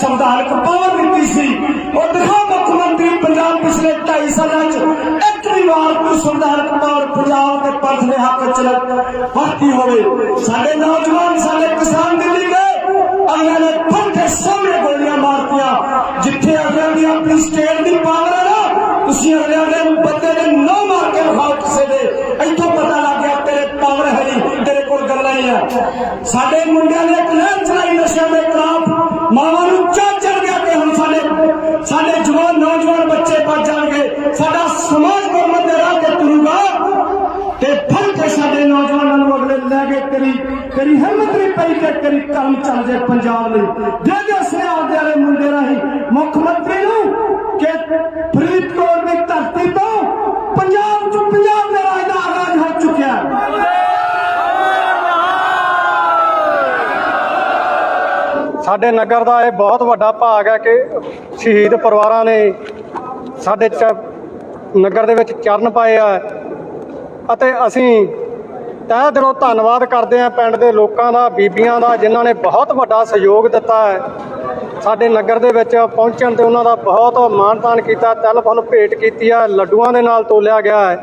ਸੰਵਿਧਾਨਕ ਪਾਵਰ ਦਿੱਤੀ ਸੀ ਉਹ ਦਿਖਾ ਮੁੱਖ ਮੰਤਰੀ ਪੰਜਾਬ ਪਿਛਲੇ 2.5 ਸਾਲਾਂ 'ਚ ਇੱਕ ਵੀ ਵਾਰ ਕੋਈ ਸੰਵਿਧਾਨਕ ਪਾਵਰ ਪੰਜਾਬ ਦੇ ਪੰਥ ਦੇ ਹੱਕ 'ਚ ਵਰਤੀ ਹੋਵੇ ਸਾਡੇ ਨੌਜਵਾਨ ਸਾਡੇ ਕਿਸਾਨ ਦਿੱਲੀ ਗਏ ਅਗਲੇ ਨੇ ਫੱਟੇ ਸਾਹਮਣੇ ਗੋਲੀਆਂ ਮਾਰਤੀਆਂ ਜਿੱਥੇ ਅਗਲੇ ਦੀ ਆਪਣੀ ਸਟੇਟ ਦੀ ਪਾਵਰ ਹੈ ਨਾ ਤੁਸੀਂ ਅਗਲੇ ਦੇ ਬੰਦੇ ਦੇ ਨੌ ਮਾਰ ਕੇ ਵਿਖਾਓ ਕਿਸੇ ਦੇ ਇੱਥੋਂ ਪਤਾ ਲੱਗ ਗਿਆ ਤੇਰੇ ਪਾਵਰ ਹੈ ਨਹੀਂ ਤੇਰੇ ਕੋਲ ਗੱਲਾਂ ਹੀ ਆ ਸਾਡੇ ਮੁੰਡਿਆਂ ਨੇ ਇੱਕ ਲਹਿਰ ਚਲਾਈ ਨਸ਼ਿਆਂ ਦੇ ਖਿਲਾਫ ਮਾਵਾਂ ਨੂੰ ਚਾਹ ਚੜ ਗਿਆ ਕਿ ਹੁਣ ਸਾਡੇ ਸਾਡੇ ਜਵਾਨ ਨੌਜਵਾਨ ਬੱਚੇ ਬਚ ਜਾਣਗੇ ਸਾਡਾ ਸਮਾਜ ਗੁਰਮਤ ਦੇ ਰਾਹ ਤੇ ਤੁਰੂਗਾ ਤੇ ਫੜ ਕੇ ਸਾਡੇ ਨੌਜਵਾਨਾਂ ਨੂੰ ਅਗਲੇ ਲੈ ਕੇ ਤੇਰੀ ਤੇਰੀ ਹਿੰਮਤ ਨਹੀਂ ਕੰਮ ਚੱਲ ਜੇ ਪੰਜਾਬ ਲਈ। ਦੇ ਦੇ ਸਿਆ ਆਪਦੇ ਵਾਲੇ ਮੁੰਡੇ ਰਾਹੀਂ ਮੁੱਖ ਮੰਤਰੀ ਨੂੰ ਕਿ ਫਰੀਦਕੋਟ ਦੀ ਧਰਤੀ ਤੋਂ ਪੰਜਾਬ ਚ ਪੰਜਾਬ ਦੇ ਰਾਜ ਦਾ ਆਗਾਜ਼ ਹੋ ਚੁੱਕਿਆ ਸਾਡੇ ਨਗਰ ਦਾ ਇਹ ਬਹੁਤ ਵੱਡਾ ਭਾਗ ਹੈ ਕਿ ਸ਼ਹੀਦ ਪਰਿਵਾਰਾਂ ਨੇ ਸਾਡੇ ਚ ਨਗਰ ਦੇ ਵਿੱਚ ਚਰਨ ਪਾਏ ਆ ਅਤੇ ਅਸੀਂ ਤਹਿ ਦਿਲੋਂ ਧੰਨਵਾਦ ਕਰਦੇ ਹਾਂ ਪਿੰਡ ਦੇ ਲੋਕਾਂ ਦਾ ਬੀਬੀਆਂ ਦਾ ਜਿਨ੍ਹਾਂ ਨੇ ਬਹੁਤ ਵੱਡਾ ਸਹਿਯੋਗ ਦਿੱਤਾ ਹੈ। ਸਾਡੇ ਨਗਰ ਦੇ ਵਿੱਚ ਪਹੁੰਚਣ ਤੇ ਉਹਨਾਂ ਦਾ ਬਹੁਤ ਮਾਣ-ਤਾਣ ਕੀਤਾ ਟੈਲੀਫੋਨ ਭੇਟ ਕੀਤੀ ਹੈ ਲੱਡੂਆਂ ਦੇ ਨਾਲ ਤੋਲਿਆ ਗਿਆ ਹੈ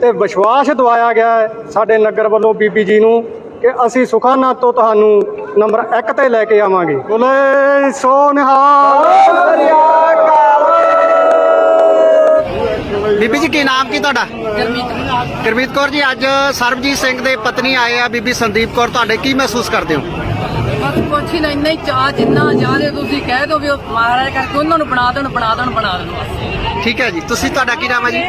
ਤੇ ਵਿਸ਼ਵਾਸ ਦਿਵਾਇਆ ਗਿਆ ਹੈ ਸਾਡੇ ਨਗਰ ਵੱਲੋਂ ਬੀਬੀ ਜੀ ਨੂੰ ਕਿ ਅਸੀਂ ਸੁਖਾਨਾ ਤੋਂ ਤੁਹਾਨੂੰ ਨੰਬਰ 1 ਤੇ ਲੈ ਕੇ ਆਵਾਂਗੇ। ਬੋਲੇ ਸੋ ਨਿਹਾਲ ਬੀਬੀ ਜੀ ਕੀ ਨਾਮ ਕੀ ਤੁਹਾਡਾ? ਗੁਰਮੀਤ ਕੌਰ ਜੀ ਅੱਜ ਸਰਬਜੀਤ ਸਿੰਘ ਦੇ ਪਤਨੀ ਆਏ ਆ ਬੀਬੀ ਸੰਦੀਪ ਕੌਰ ਤੁਹਾਡੇ ਕੀ ਮਹਿਸੂਸ ਕਰਦੇ ਹੋ? ਬਸ ਕੁਛ ਹੀ ਨਾ ਇੰਨਾ ਹੀ ਚਾਹ ਜਿੰਨਾ ਜ਼ਿਆਦਾ ਤੁਸੀਂ ਕਹਿ ਦੋ ਵੀ ਉਹ ਮਹਾਰਾਜ ਕਰਕੇ ਉਹਨਾਂ ਨੂੰ ਬਣਾ ਦੇਣ ਬਣਾ ਦੇਣ ਬਣਾ ਦੇਣ ਬਸ। ਠੀਕ ਹੈ ਜੀ ਤੁਸੀਂ ਤੁਹਾਡਾ ਕੀ ਨਾਮ ਹੈ ਜੀ?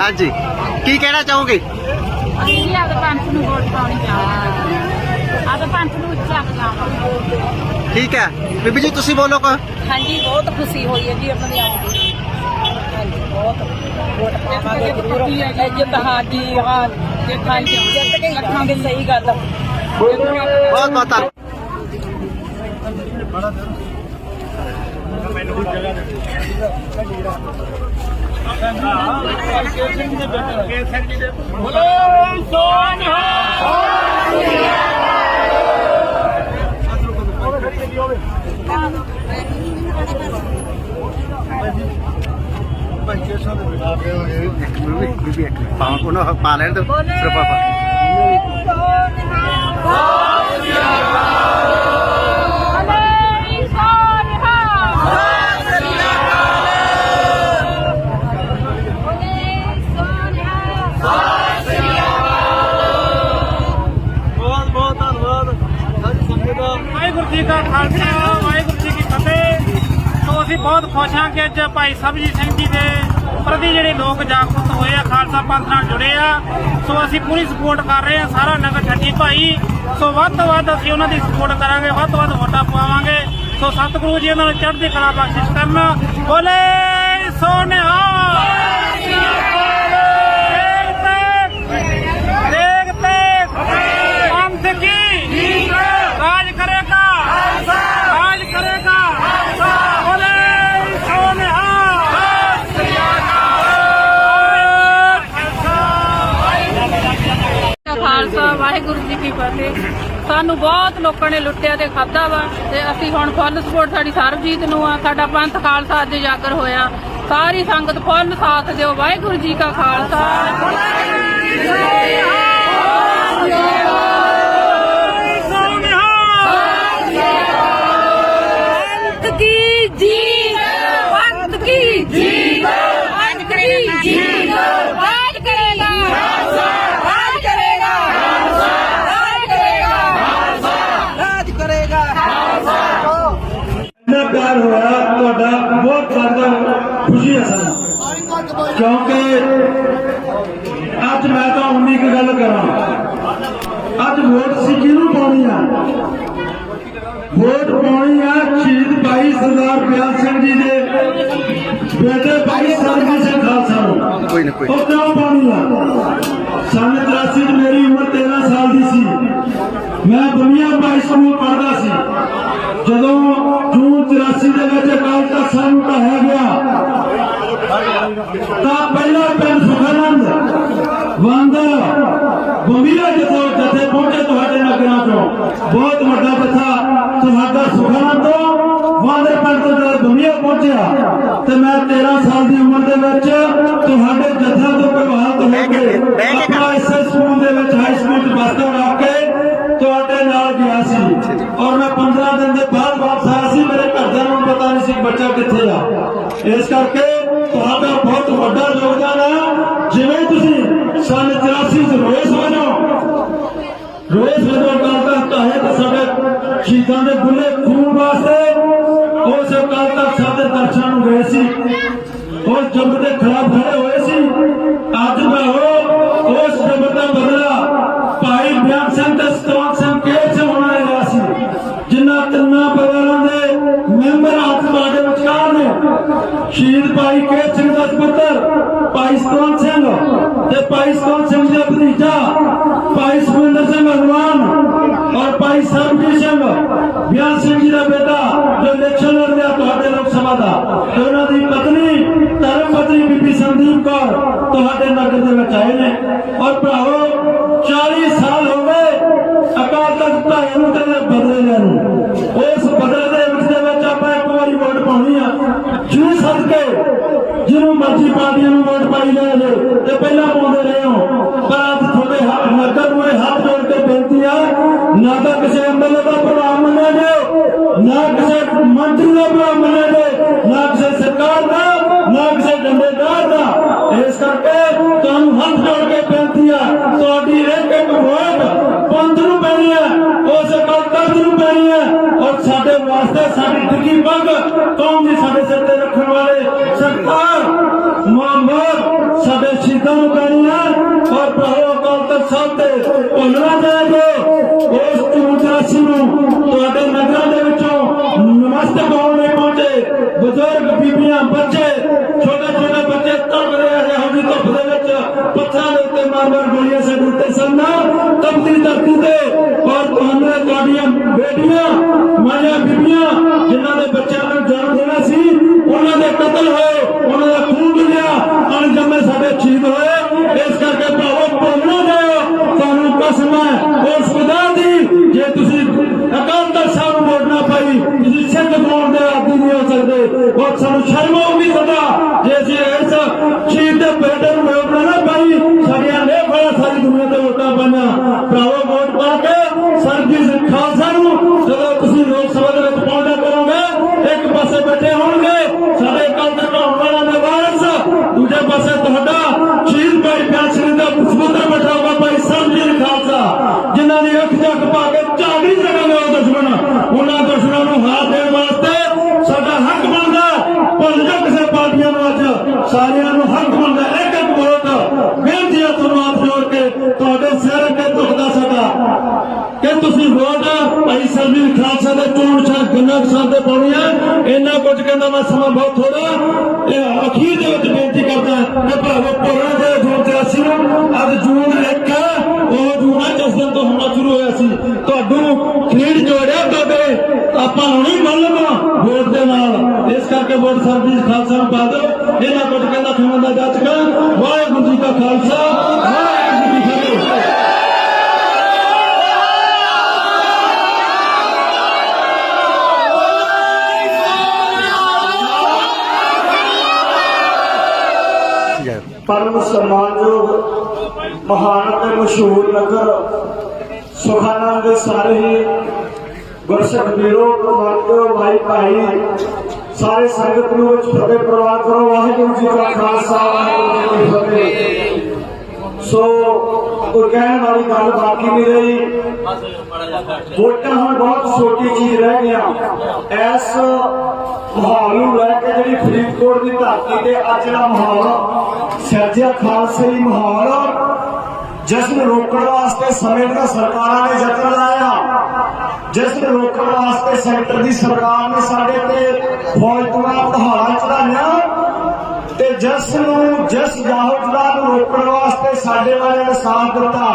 ਹਾਂਜੀ ਕੀ ਕਹਿਣਾ ਚਾਹੋਗੇ? ਅਸੀਂ ਆਪਦੇ ਪੰਥ ਨੂੰ ਵੋਟ ਪਾਉਣੀ ਚਾਹਾਂਗੇ ਆਪਦੇ ਪੰਥ ਨੂੰ ਉੱਚਾ ਬਣਾਵਾਂਗੇ। ਠੀਕ ਹੈ ਬੀਬੀ ਜੀ ਤੁਸੀਂ ਬੋਲੋ ਕੋ ਹਾਂਜੀ ਬਹੁਤ ਖੁਸ਼ੀ ਹੋਈ ਹੈ ਜੀ ਦੀ ਆਉਣ ਦੀ ਹਾਂਜੀ ਬਹੁਤ ਵੋਟ ਪਾਵਾਂਗੇ ਜ਼ਰੂਰ ਇੱਜ਼ਤ ਹਾਜੀ ਹਾਂ ਦੇਖਾਂਗੇ ਜਿੱਤ ਕੇ ਰੱਖਾਂਗੇ ਸਹੀ ਗੱਲ ਬਹੁਤ ਬਹੁਤ ਧੰਨਵਾਦ ਬੀਬੀ ਇੱਕ ਪਾ ਉਹਨੂੰ ਪਾ ਲੈਣ ਦਿਓ ਸਿਰਫ ਆਪਾਂ ਬਹੁਤ ਬਹੁਤ ਧੰਨਵਾਦ। ਸੰਗਤ ਦਾ ਵਾਹਿਗੁਰੂ ਜੀ ਕਾ ਖਾਲਸਾ ਵਾਹਿਗੁਰੂ ਜੀ ਕੀ ਫਤਿਹ। ਸੋ ਅਸੀਂ ਬਹੁਤ ਖੁਸ਼ ਹਾਂ ਕਿ ਅੱਜ ਭਾਈ ਸਬਜੀਤ ਸਿੰਘ ਜੀ ਦੇ ਪ੍ਰਤੀ ਜਿਹੜੇ ਲੋਕ ਜਾਗਰੂਕ ਹੋਏ ਆ ਖਾਲਸਾ ਪੰਥ ਨਾਲ ਜੁੜੇ ਆ। ਸੋ ਅਸੀਂ ਪੂਰੀ ਸਪੋਰਟ ਕਰ ਰਹੇ ਆ ਸਾਰਾ ਨਗਰ ਛੱਡੀ ਭਾਈ। ਸੋ ਵੱਧ ਤੋਂ ਵੱਧ ਅਸੀਂ ਉਹਨਾਂ ਦੀ ਸਪੋਰਟ ਕਰਾਂਗੇ, ਵੱਧ ਤੋਂ ਵੱਧ ਵੋਟਾਂ ਪਵਾਵਾਂਗੇ। ਸੋ ਸਤਿਗੁਰੂ ਜੀ ਉਹਨਾਂ ਨੂੰ ਚੜ੍ਹਦੀ ਕਲਾ ਬਖਸ਼ਿਸ਼ ਕਰਨ। ਬੋਲੇ ਸੋਨਿਆ ਨਿਹਾਲ ਦੇਖਤੇ ਪੰਥ ਕੀ ਰਾਜ ਕਰੇਗਾ ਰਾਜ ਕਰੇਗਾ ਬੋਲੇ ਸੋਨਿਹਾ ਖਾਲਸਾ ਵਾਹਿਗੁਰੂ ਜੀ ਕੀ ਫਤਿਹ। ਸਾਨੂੰ ਬਹੁਤ ਲੋਕਾਂ ਨੇ ਲੁੱਟਿਆ ਤੇ ਖਾਦਾ ਵਾ ਤੇ ਅਸੀਂ ਹੁਣ ਫੁੱਲ ਸਪੋਰਟ ਸਾਡੀ ਸਰਬਜੀਤ ਨੂੰ ਆ, ਸਾਡਾ ਪੰਥ ਖਾਲਸਾ ਅੱਜ ਜਾਗਰ ਹੋਇਆ। ਸਾਰੀ ਸੰਗਤ ਫੁੱਲ ਸਾਥ ਦਿਓ, ਵਾਹਿਗੁਰੂ ਜੀ ਕਾ ਖਾਲਸਾ। ਪੰਥ ਕੀ ਜੀ ਪੰਥ ਕੀ ਜੀ ਪੰਥ ਕੀ ਜੀ ਰਾਜ ਕਰੇਗਾ ਰਾਜ ਕਰੇਗਾ ਰਾਜ ਕਰੇਗਾ ਇੰਨਾ ਪਿਆਰ ਹੋਇਆ ਤੁਹਾਡਾ ਬਹੁਤ ਜ਼ਿਆਦਾ ਖੁਸ਼ੀ ਹੈ ਸਾਨੂੰ ਕਿਉਂਕਿ ਅੱਜ ਮੈਂ ਤਾਂ ਉਨੀ ਕੁ ਗੱਲ ਕਰਾਂ। ਅੱਜ ਵੋਟ ਸੀ ਕਿਹਨੂੰ ਪਾਉਣੀ ਆ? ਵੋਟ ਪਾਉਣੀ ਆ ਸ਼ਹੀਦ ਭਾਈ ਸਰਦਾਰ ਬਿਆਸ ਸਿੰਘ ਜੀ ਦੇ ਬੇਟੇ ਭਾਈ ਸਰਬਜੀਤ ਸਿੰਘ ਖਾਲਸਾ ਨੂੰ। ਕੋਈ ਨਾ ਕੋਈ ਉਹ ਕਿਉਂ ਪਾਉਣੀ ਆ। ਸੰਨ 83 ਚ ਮੇਰੀ ਉਮਰ 13 ਸਾਲ ਦੀ ਸੀ। ਮੈਂ ਦੁਨੀਆ ਭਾਈ ਸਕੂਲ ਪੜ੍ਹਦਾ ਸੀ। ਜਦੋਂ ਜੂਨ 84 ਦੇ ਵਿੱਚ ਅਕਾਲ ਤਖਤ ਸਾਹਿਬ ਨੂੰ ਢਾਹਿਆ ਬਹੁਤ ਵੱਡਾ ਬੱਚਾ ਤੁਹਾਡਾ ਸੁਖਨਾ ਤੋਂ ਵਾਂਦਰਪਣ ਤੋਂ ਜਦੋਂ ਦੁਨੀਆ ਪਹੁੰਚਿਆ ਤੇ ਮੈਂ 13 ਸਾਲ ਦੀ ਉਮਰ ਦੇ ਵਿੱਚ ਤੁਹਾਡੇ ਜੱਥਾ ਤੋਂ ਪ੍ਰਭਾਵਿਤ ਹੋ ਕੇ ਸ਼ਹੀਦਾਂ ਦੇ ਬੁੱਲੇ ਖੂਨ ਵਾਸਤੇ ਉਸ ਕਾਲ ਤਖਤ ਸਾਡੇ ਦਰਸ਼ਨਾਂ ਨੂੰ ਗਏ ਸੀ। ਉਸ ਜੰਗ ਦੇ ਖਿਲਾਫ ਖੜੇ ਹੋਏ ਸੀ। ਅੱਜ ਮੈਂ ਉਹ ਉਸ ਜੰਗ ਦਾ ਬਦਲਾ ਭਾਈ ਬਿਆਨ ਸਿੰਘ ਤੇ ਸਤਵੰਤ ਸਿੰਘ ਕੇਸ ਹੋਣਾ ਲਿਆ ਸੀ। ਜਿਨ੍ਹਾਂ ਤਿੰਨਾਂ ਪਰਿਵਾਰਾਂ ਦੇ ਮੈਂਬਰ ਆਤਮਾ ਦੇ ਵਿਚਕਾਰ ਨੇ ਸ਼ਹੀਦ ਭਾਈ ਕੇਸ ਸਿੰਘ ਦਾ ਪੁੱਤਰ, ਭਾਈ ਸਤਵੰਤ ਸਿੰਘ ਤੇ ਭਾਈ ਸਤਵੰਤ ਸਿੰਘ ਦਾ ਭਤੀਜਾ ਭਾਈ ਸੁਖਿੰਦਰ ਸਿੰਘ ਅਗਵਾਨ ਔਰ ਭਾਈ ਸਰਬਜੀਤ ਸਿੰਘ ਬਿਆਨ ਸਿੰਘ ਜੀ ਦਾ ਬੇਟਾ ਜੋ ਇਲੈਕਸ਼ਨ ਲੜ ਰਿਹਾ ਤੁਹਾਡੇ ਲੋਕ ਸਭਾ ਦਾ ਤੇ ਉਹਨਾਂ ਦੀ ਪਤਨੀ ਧਰਮ ਪਤਨੀ ਬੀਬੀ ਸੰਦੀਪ ਕੌਰ ਤੁਹਾਡੇ ਨਗਰ ਦੇ ਵਿੱਚ ਆਏ ਨੇ ਔਰ ਭਰਾਵੋ 40 ਸਾਲ ਹੋ ਗਏ ਅਕਾਲ ਤਖਤ ਭਾਈ ਨੂੰ ਤੇ ਬਦਲੇ ਲਿਆ ਨੂੰ ਉਸ ਬਦਲੇ ਦੇ ਵਿੱਚ ਦੇ ਵਿੱਚ ਆਪਾਂ ਇੱਕ ਵਾਰੀ ਵੋਟ ਪਾਉਣੀ ਆ ਜੀ ਸਦਕੇ ਜਿਹਨੂੰ ਮਰਜ਼ੀ ਪਾਰਟੀਆਂ ਨੂੰ ਵੋਟ ਪਾਈ ਲੈ ਜੇ ਤੇ ਪਹਿਲਾਂ ਪਾਉਂਦੇ ਰਹੇ ਹੋ ਪਰ ਅੱਜ ਤੁਹਾਡੇ ਹੱਥ ਨਗਰ ਨੂੰ ਇਹ ਹੱਥ ਜੋੜ ਕੇ ਬੇਨਤੀ ਆ ਨਾ ਤਾਂ ਕਿਸੇ ਐਮਐਲਏ ਦਾ ਪ੍ਰਧਾਨ ਮੰਨਿਆ ਜੇ ਨਾ ਕਿਸੇ ਮੰਤਰੀ ਦਾ ਪ੍ਰਧਾਨ ਮੰਨਿਆ ਜੇ ਨਾ ਕਿਸੇ ਸਰਕਾਰ ਦਾ ਨਾ ਸਾਡੇ ਉੱਤੇ ਧਰਤੀ ਤੇ ਔਰ ਤੁਹਾਨੂੰ ਤੁਹਾਡੀਆਂ ਬੇਟੀਆਂ ਮਾਇਆ ਬੀਬੀਆਂ, ਜਿਨ੍ਹਾਂ ਦੇ ਬੱਚਿਆਂ ਨੂੰ ਜਨਮ ਦੇਣਾ ਸੀ, ਉਹਨਾਂ ਦੇ ਕਤਲ ਹੋਏ, ਉਹਨਾਂ ਦਾ ਖੂਨ ਡੁੱਲਿਆ ਅਣਜੰਮੇ ਸਾਡੇ ਸ਼ਹੀਦ ਹੋਏ। ਇਸ ਕਰਕੇ ਭਾਵੋ ਭੁੱਲਣਾ ਜਾਇਓ ਤੁਹਾਨੂੰ ਕਸਮ ਹੈ, ਉਸ ਖੁਦਾ ਦੀ, ਜੇ ਤੁਸੀਂ ਅਕਾਲ ਤਖਤ ਸਾਹਿਬ ਨੂੰ ਵੋਟ ਨਾ ਪਾਈ, ਤੁਸੀਂ ਸਿੱਖ ਕੌਮ ਦੇ ਆਦੀ ਨਹੀਂ ਹੋ ਸਕਦੇ। ਉਹ ਸਾਨੂੰ ਸ਼ਰਮ ਆਉਗੀ ਸਦਾ ਜੇ ਅਸੀਂ ਇਸ ਸ਼ਹੀਦ ਦੇ ਬੇਟੇ ਨੂੰ ਵੋਟ ਨਾ ਪਾਈ ਸਾਡੀਆਂ ਨੇ ਫੜਾ ਸਾਰੀ ਦੁਨੀਆ ਤੇ ਵੋਟਾਂ ਪਾਈਆਂ ਭਰਾਵੋ ਵੋਟ ਪਾ ਕੇ ਸਰਜੀਤ ਸਿੰਘ ਖਾਲਸਾ ਨੂੰ ਜਦੋਂ ਤੁਸੀਂ ਲੋਕ ਸਭਾ ਦੇ ਵਿੱਚ ਪਹੁੰਚਾ ਕਰੋਗੇ ਇੱਕ ਪਾਸੇ ਬੈਠੇ ਹੋਣਗੇ ਸਾਡੇ ਕੱਲ ਤੱਕ ਆਉਣ ਵਾਲਾ ਦੇ ਵਾਰਸ ਦੂਜੇ ਪਾਸੇ ਤੁਹਾਡਾ ਸ਼ਹੀਦ ਭਾਈ ਪਿਆਰ ਸਿੰਘ ਦਾ ਸੁਪੁੱਤਰ ਬੈਠਾ ਹੋਗਾ ਭਾਈ ਸਰਜੀਤ ਖਾਲਸਾ ਜਿਨ੍ਹਾਂ ਦੀ ਅੱਖ ਜੱਗ ਪਾ ਕੇ ਝਾੜੀ ਜਗਾਉਂਦੇ ਉਹ ਦੁਸ਼ਮਣ ਉਹਨਾਂ ਦੁਸ਼ਮਣਾਂ ਨੂੰ ਹਾਰ ਦੇਣ ਵਾਸਤੇ ਸਾਡਾ ਹੱਕ ਬਣਦਾ ਹੈ। ਭੁੱਲ ਜਾ ਕਿਸੇ ਪਾਰਟੀਆਂ ਨੂੰ ਅੱਜ ਸਾਰਿਆਂ ਨੂੰ ਹੱਕ ਬਣਦਾ ਹੈ। ਇੱਕ ਇੱਕ ਵੋਟ ਬੇਨਤੀ ਹੈ ਤੁਹਾਨੂੰ ਹੱਥ ਜੋੜ ਕੇ ਤੁਹਾਡੇ ਸਿਰ ਅੱਗੇ ਝੁਕਦਾ ਸਾਡਾ ਕਿ ਤੁਸੀਂ ਵੋਟ ਭਾਈ ਖਾਲਸਾ ਦੇ ਚੋਣ ਸ਼ਾਹ ਗੰਨਾ ਸਾਹਿਬ ਦੇ ਪਾਉਣੀ ਹੈ ਇੰਨਾ ਕੁਝ ਕਹਿੰਦਾ ਮੈਂ ਸਮਾਂ ਬਹੁਤ ਥੋੜਾ ਇਹ ਅਖੀਰ ਦੇ ਵਿੱਚ ਬੇਨਤੀ ਕਰਦਾ ਕਿ ਭਰਾਵੋ ਪੋਰਾਂ ਦੇ ਜੂਨ 84 ਨੂੰ ਅੱਜ ਜੂਨ 1 ਉਹ ਜੂਨ ਜਿਸ ਦਿਨ ਤੋਂ ਹੋਣਾ ਸ਼ੁਰੂ ਹੋਇਆ ਸੀ। ਤੁਹਾਨੂੰ ਖੇਡ ਜੋੜਿਆ ਤੁਹਾਡੇ ਆਪਾਂ ਨੂੰ ਮੰਨ ਮੰਨਣਾ ਵੋਟ ਦੇ ਨਾਲ। ਇਸ ਕਰਕੇ ਵੋਟ ਸਰਬੀਰ ਖਾਲਸਾ ਨੂੰ ਪਾ ਦਿਓ। ਇਹਨਾਂ ਕੁਝ ਕਹਿੰਦਾ ਤੁਹਾਨੂੰ ਦਾ ਜੱਜ ਵਾਹਿਗੁਰੂ ਜੀ ਕਾ ਖਾਲਸਾ, ਵਾਹਿਗੁਰੂ ਜੀ ਕੀ ਫਤਿਹ। ਪਰਮ ਸਨਮਾਨਯੋਗ ਮਹਾਨ ਅਤੇ ਮਸ਼ਹੂਰ ਨਗਰ, ਸੁਖਾਨਾ ਦੇ ਸਾਰੇ ਹੀ ਗੁਰਸਿੱਖ ਵੀਰੋ ਕਮਾਂਡੋ ਭਾਈ ਭਾਈ, ਸਾਰੇ ਸੰਗਤ ਨੂੰ ਵਿੱਚ ਫਤਿਹ ਪ੍ਰਵਾਨ ਕਰੋ। ਵਾਹਿਗੁਰੂ ਜੀ ਕਾ ਖਾਲਸਾ, ਵਾਹਿਗੁਰੂ ਜੀ ਕੀ ਫਤਿਹ। ਸੋ, ਕੋਈ ਕਹਿਣ ਵਾਲੀ ਗੱਲ ਬਾਕੀ ਨਹੀਂ ਰਹੀ। ਵੋਟਾਂ ਹੁਣ ਬਹੁਤ ਛੋਟੀ ਚੀਜ਼ ਰਹਿ ਗਿਆ ਇਸ ਮਾਹੌਲ ਨੂੰ ਲੈ ਕੇ ਜਿਹੜੀ ਫਰੀਦਕੋਟ ਦੀ ਧਰਤੀ ਤੇ ਅੱਜ ਦਾ ਮਾਹੌਲ, ਸਿਰਜਿਆ ਖਾਲਸੇ ਦੀ ਮਾਹੌਲ ਜਿਸ ਨੂੰ ਰੋਕਣ ਵਾਸਤੇ ਸਮੇਂ ਦਾ ਸਰਕਾਰਾਂ ਨੇ ਯਤਨ ਲਾਇਆ ਜਿਸ ਨੂੰ ਰੋਕਣ ਵਾਸਤੇ ਸੈਂਟਰ ਦੀ ਸਰਕਾਰ ਨੇ ਸਾਡੇ ਤੇ ਫੌਜੀਆਂ ਪਹਾੜਾਂ ਚੜਾਈਆਂ ਜਿਸ ਨੂੰ, ਜਿਸ ਜਾਹੋਜਲਾ ਨੂੰ ਰੋਕਣ ਵਾਸਤੇ ਸਾਡੇ ਵਾਲਿਆਂ ਨੇ ਸਾਥ ਦਿੱਤਾ।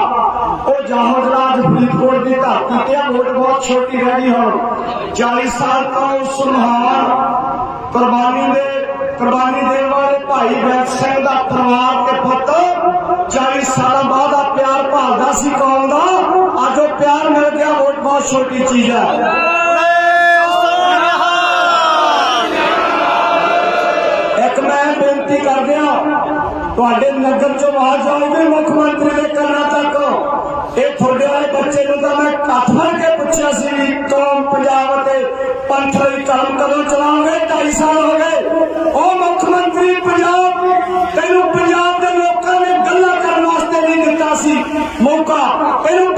ਉਹ ਜਾਹੋਜਲਾ ਫਰੀਦਕੋਟ ਦੀ ਧਰਤੀ ਤੇ ਵੋਟ ਬਹੁਤ ਛੋਟੀ ਰਹਿ ਹੁਣ। 40 ਸਾਲ ਤੋਂ ਉਸ ਮਹਾਨ ਕੁਰਬਾਨੀ ਦੇ, ਕੁਰਬਾਨੀ ਦੇਣ ਵਾਲੇ ਭਾਈ ਬੈਂਕ ਸਿੰਘ ਦਾ ਪਰਿਵਾਰ ਤੇ ਪੁੱਤ 40 ਸਾਲਾਂ ਬਾਅਦ ਆ ਪਿਆਰ ਭਾਲਦਾ ਸੀ ਕੌਮ ਦਾ। ਅੱਜ ਉਹ ਪਿਆਰ ਮਿਲ ਗਿਆ, ਵੋਟ ਬਹੁਤ ਛੋਟੀ ਚੀਜ਼ ਹੈ। ਤੁਹਾਡੇ ਨਗਰ ਚੋਂ ਆਵਾਜ਼ ਆਉਂਦੀ ਮੁੱਖ ਮੰਤਰੀ ਦੇ ਕੰਨਾਂ ਤੱਕ। ਇਹ ਤੁਹਾਡੇ ਵਾਲੇ ਬੱਚੇ ਨੂੰ ਤਾਂ ਮੈਂ ਹੱਥ ਮਾਰ ਕੇ ਪੁੱਛਿਆ ਸੀ ਵੀ ਕੌਮ ਪੰਜਾਬ ਤੇ ਪੰਥ ਲਈ ਕੰਮ ਕਦੋਂ ਚਲਾਉਂਗੇ 2.5 ਸਾਲ ਹੋ ਗਏ। ਉਹ ਮੁੱਖ ਮੰਤਰੀ ਪੰਜਾਬ, ਤੈਨੂੰ ਪੰਜਾਬ ਦੇ ਲੋਕਾਂ ਨੇ ਗੱਲਾਂ ਕਰਨ ਵਾਸਤੇ ਨਹੀਂ ਦਿੱਤਾ ਸੀ। ਮੌਕਾ। ਤੈਨੂੰ